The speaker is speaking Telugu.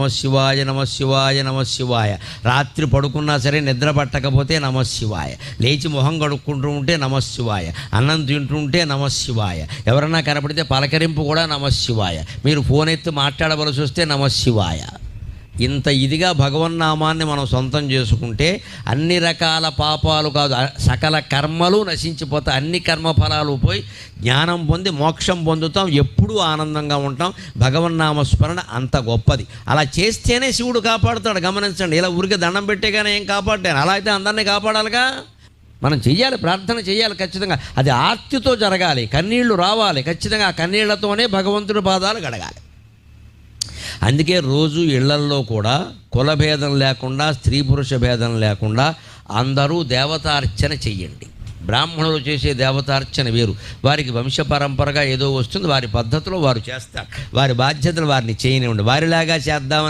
నమ శివాయ నమ శివాయ నమ శివాయ. రాత్రి పడుకున్నా సరే నిద్ర పట్టకపోతే నమ శివాయ. లేచి మొహం కడుక్కుంటూ ఉంటే నమ శివాయ. అన్నం తింటుంటే నమ శివాయ. ఎవరన్నా కనపడితే పలకరింపు కూడా నమ శివాయ. మీరు ఫోన్ ఎత్తి మాట్లాడవలసి వస్తే నమ శివాయ. ఇంత ఇదిగా భగవన్నామాన్ని మనం సొంతం చేసుకుంటే అన్ని రకాల పాపాలు కాదు సకల కర్మలు నశించిపోతాయి అన్ని కర్మఫలాలు పోయి జ్ఞానం పొంది మోక్షం పొందుతాం ఎప్పుడూ ఆనందంగా ఉంటాం. భగవన్నామ స్మరణ అంత గొప్పది. అలా చేస్తేనే శివుడు కాపాడుతాడు గమనించండి. ఇలా ఊరికి దండం పెట్టేగానే ఏం కాపాడాను అలా అయితే అందరినీ కాపాడాలిగా? మనం చెయ్యాలి ప్రార్థన చేయాలి ఖచ్చితంగా. అది ఆర్తితో జరగాలి కన్నీళ్ళు రావాలి ఖచ్చితంగా. ఆ కన్నీళ్ళతోనే భగవంతుడి పాదాలు గడగాలి. అందుకే రోజు ఇళ్ళల్లో కూడా కులభేదం లేకుండా స్త్రీ పురుష భేదం లేకుండా అందరూ దేవతార్చన చెయ్యండి. బ్రాహ్మణులు చేసే దేవతార్చన వేరు. వారికి వంశ పరంపరగా ఏదో వస్తుంది వారి పద్ధతిలో వారు చేస్తారు. వారి బాధ్యతలు వారిని చేయనివ్వండి. వారిలాగా చేద్దామని